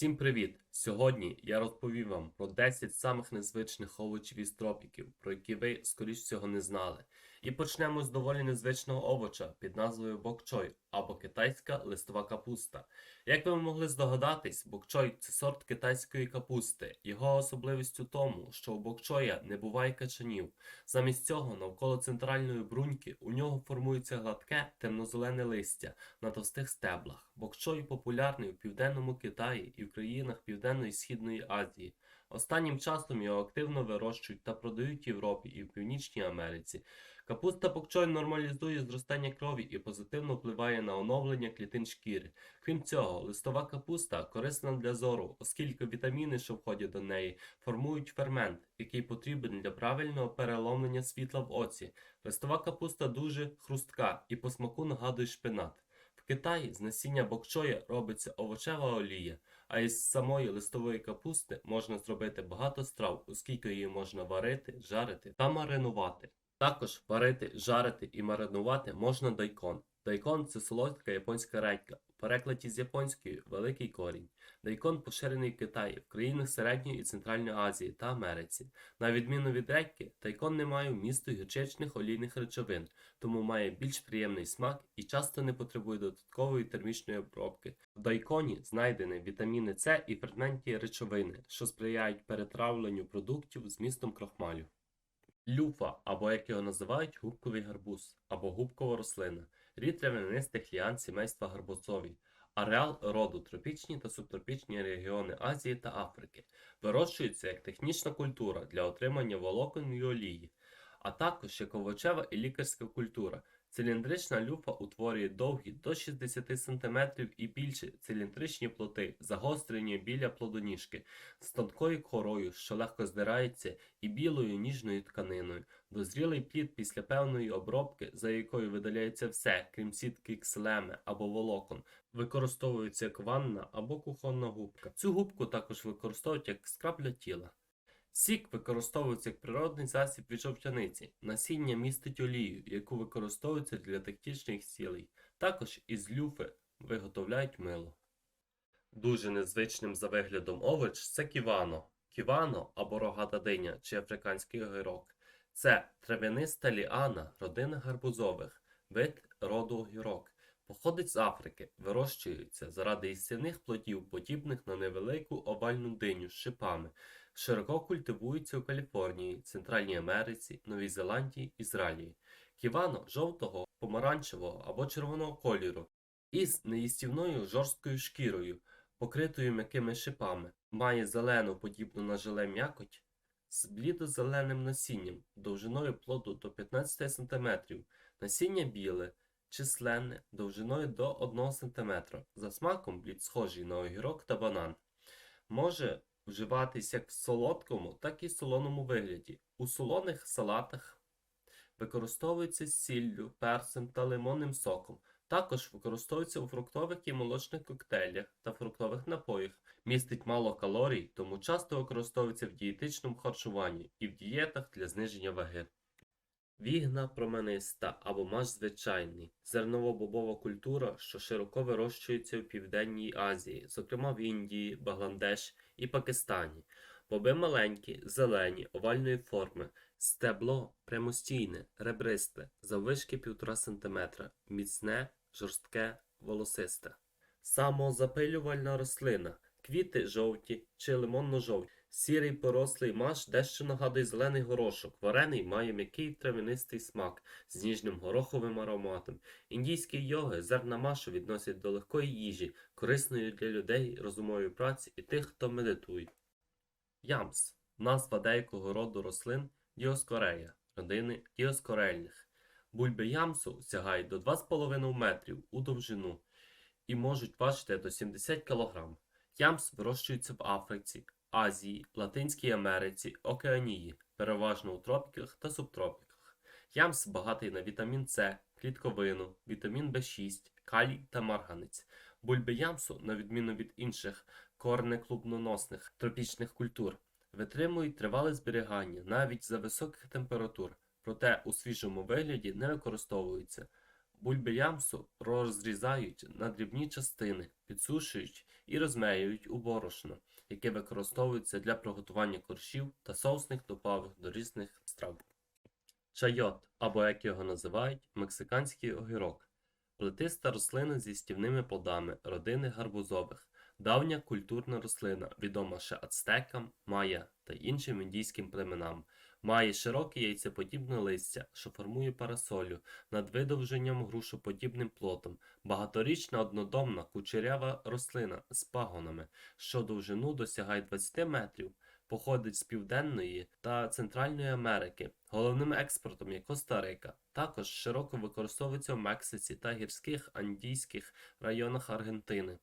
Всім привіт! Сьогодні я розповім вам про 10 самих незвичних овочів із тропіків, про які ви, скоріш всього, не знали. І почнемо з доволі незвичного овоча під назвою бокчой або китайська листова капуста. Як ви могли здогадатись, бокчой це сорт китайської капусти. Його особливість у тому, що у бокчоя не буває качанів. Замість цього, навколо центральної бруньки у нього формується гладке темнозелене листя на товстих стеблах. Бокчой популярний у південному Китаї і в країнах Південної Східної Азії. Останнім часом його активно вирощують та продають в Європі і в Північній Америці. Капуста бокчой нормалізує зростання крові і позитивно впливає на оновлення клітин шкіри. Крім цього, листова капуста корисна для зору, оскільки вітаміни, що входять до неї, формують фермент, який потрібен для правильного переломлення світла в оці. Листова капуста дуже хрустка і по смаку нагадує шпинат. В Китаї з насіння бокчоя робиться овочева олія, а із самої листової капусти можна зробити багато страв, оскільки її можна варити, жарити та маринувати. Також варити, жарити і маринувати можна дайкон. Дайкон це солодка японська редька, у перекладі з японської великий корінь. Дайкон поширений в Китаї, в країнах Середньої і Центральної Азії та Америці. На відміну від редьки, дайкон не має вмісту гірчичних олійних речовин, тому має більш приємний смак і часто не потребує додаткової термічної обробки. В дайконі знайдені вітаміни С і ферментні речовини, що сприяють перетравленню продуктів з містом крохмалю. Люфа, або як його називають, губковий гарбуз, або губкова рослина, рід трав'янистих ліан сімейства гарбузові, ареал роду тропічні та субтропічні регіони Азії та Африки, вирощується як технічна культура для отримання волокон і олії, а також як овочева і лікарська культура. Циліндрична люфа утворює довгі до 60 см і більше циліндричні плоти, загострені біля плодоніжки, з тонкою корою, що легко здирається, і білою ніжною тканиною. Дозрілий плід після певної обробки, за якою видаляється все, крім сітки кселеми або волокон, використовується як ванна або кухонна губка. Цю губку також використовують як скраб для тіла. Сік використовується як природний засіб від жовтяниці. Насіння містить олію, яку використовується для тактичних цілей. Також із люфи виготовляють мило. Дуже незвичним за виглядом овоч це ківано. Ківано або рогата диня чи африканський огірок. Це трав'яниста ліана родини гарбузових, вид роду огірок. Походить з Африки, вирощується заради їстівних плодів, подібних на невелику овальну диню з шипами. Широко культивується у Каліфорнії, Центральній Америці, Новій Зеландії, Ізраїлі. Ківано жовтого, помаранчевого або червоного кольору із неїстівною жорсткою шкірою, покритою м'якими шипами, має зелену, подібну на желе м'якоть, з блідо-зеленим насінням, довжиною плоду до 15 см, насіння біле, численне, довжиною до 1 см, за смаком блід схожий на огірок та банан. Може вживатись як в солодкому, так і в солоному вигляді. У солоних салатах використовується з сіллю, перцем та лимонним соком. Також використовується у фруктових і молочних коктейлях та фруктових напоях. Містить мало калорій, тому часто використовується в дієтичному харчуванні і в дієтах для зниження ваги. Вігна промениста або маш звичайний зерново-бобова культура, що широко вирощується в Південній Азії, зокрема в Індії, Бангладеш і Пакистані. Боби маленькі, зелені, овальної форми, стебло прямостійне, ребристе, заввишки 1,5 см, міцне, жорстке, волосисте. Самозапилювальна рослина. Квіти жовті чи лимонно-жовті. Сірий порослий маш дещо нагадує зелений горошок. Варений має м'який трав'янистий смак з ніжним гороховим ароматом. Індійські йоги зерна машу відносять до легкої їжі, корисної для людей розумової праці і тих, хто медитує. Ямс назва деякого роду рослин діоскорея, родини діоскорельних. Бульби ямсу сягають до 2,5 метрів у довжину і можуть важити до 70 кг. Ямс вирощується в Африці, Азії, Латинській Америці, Океанії, переважно у тропіках та субтропіках. Ямс багатий на вітамін С, клітковину, вітамін В6, калій та марганець. Бульби ямсу, на відміну від інших корнеклубноносних тропічних культур, витримують тривале зберігання навіть за високих температур, проте у свіжому вигляді не використовуються. Бульби ямсу розрізають на дрібні частини, підсушують і розмеюють у борошно, яке використовується для приготування коржів та соусних добавок до різних страв. Чайот, або як його називають, мексиканський огірок. Плетиста рослина зі стівними плодами родини гарбузових. Давня культурна рослина, відома ще ацтекам, майя та іншим індійським племенам. Має широке яйцеподібне листя, що формує парасолю, над видовженням грушоподібним плотом, багаторічна однодомна кучерява рослина з пагонами, що довжину досягає 20 метрів, походить з Південної та Центральної Америки. Головним експортом є Коста-Рика. Також широко використовується в Мексиці та гірських андійських районах Аргентини.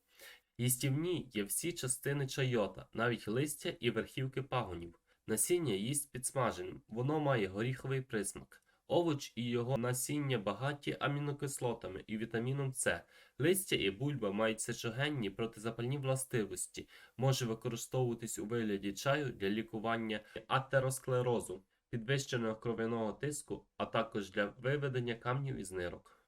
Їстівні є всі частини чайота, навіть листя і верхівки пагонів. Насіння їсть підсмаженим, воно має горіховий присмак. Овоч і його насіння багаті амінокислотами і вітаміном С. Листя і бульба мають сечогенні протизапальні властивості, може використовуватись у вигляді чаю для лікування атеросклерозу, підвищеного кров'яного тиску, а також для виведення камнів із нирок.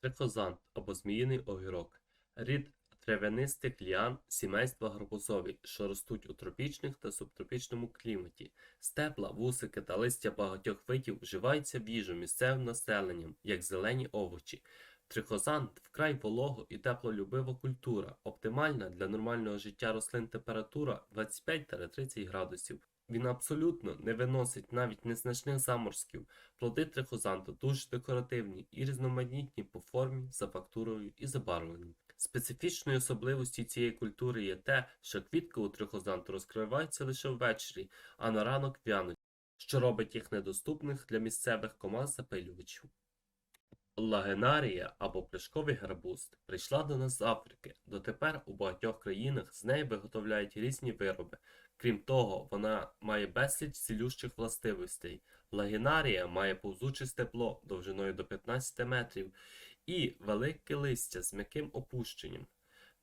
Трихозант або зміїний огірок. Рід трав'янистих ліан сімейства гарбузові, що ростуть у тропічних та субтропічному кліматі. Стебла, вусики та листя багатьох видів вживаються в їжу місцевим населенням, як зелені овочі. Трихозант вкрай волого і теплолюбива культура, оптимальна для нормального життя рослин температура 25-30 градусів. Він абсолютно не виносить навіть незначних заморозків. Плоди трихозанту дуже декоративні і різноманітні по формі, за фактурою і забарвленням. Специфічною особливістю цієї культури є те, що квітки у трихозанту розкриваються лише ввечері, а на ранок в'януть, що робить їх недоступних для місцевих команд запилювачів. Лагенарія або пляшковий гарбуз прийшла до нас з Африки. Дотепер у багатьох країнах з неї виготовляють різні вироби. Крім того, вона має безліч цілющих властивостей. Лагінарія має повзуче стебло довжиною до 15 метрів і велике листя з м'яким опущенням.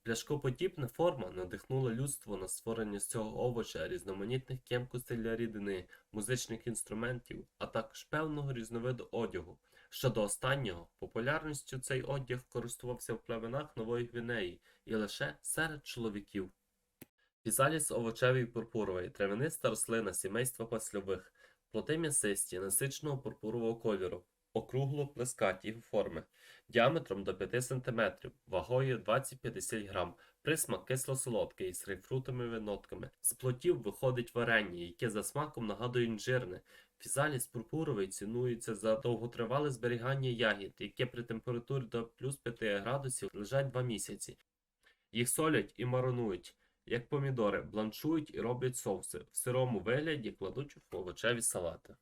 Пляшкоподібна форма надихнула людство на створення з цього овоча різноманітних ємкостей для рідини, музичних інструментів, а також певного різновиду одягу. Щодо останнього, популярністю цей одяг користувався в племенах Нової Гвінеї і лише серед чоловіків. Фізаліс овочевий пурпуровий, травяниста рослина сімейства пасльових, плоди м'ясисті, насиченого пурпурового кольору, округло плескаті форми, діаметром до 5 см, вагою 20-50 грам, присмак кисло-солодкий з грейпфрутовими нотками. З плодів виходить варення, яке за смаком нагадує інжирне. Фізаліс пурпуровий цінується за довготривале зберігання ягід, яке при температурі до плюс 5 градусів лежать 2 місяці. Їх солять і маринують, як помідори, бланшують і роблять соуси. В сирому вигляді кладуть в овочеві салати.